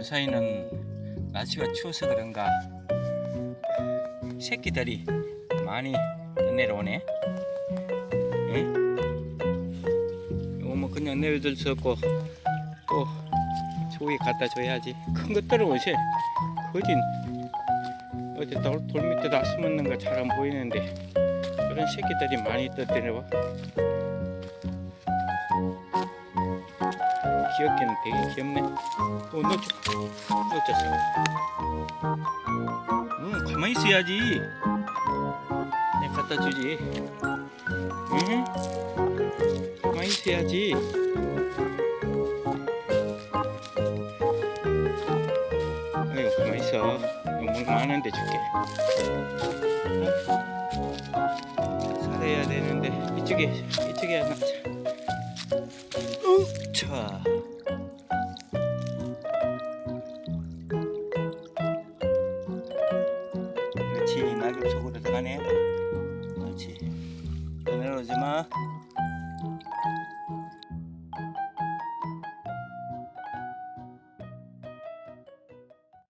그 사이는 날씨가 추워서 그런가 새끼들이 많이 내려오네. 예? 이거 뭐 그냥 내려둘 수 없고 또 조기 갖다 줘야지. 큰 것들은 어제 어딘 어디 돌, 돌 밑에 다 숨었는 거잘안 보이는데 그런 새끼들이 많이 떠내려와. 귀엽기는 되게 귀엽네. 또 놓쳐, 놓쳤어. 응, 가만히 있어야지. 내가 갖다 주지. 응? 가만히 있어야지. 아이고, 가만히 있어. 물 많은데 줄게. 살아야 되는데 이쪽에 이쪽에 하나. 우, နဲ့ဟုတ်ချေဒါနဲ့တော့ဒီမှာ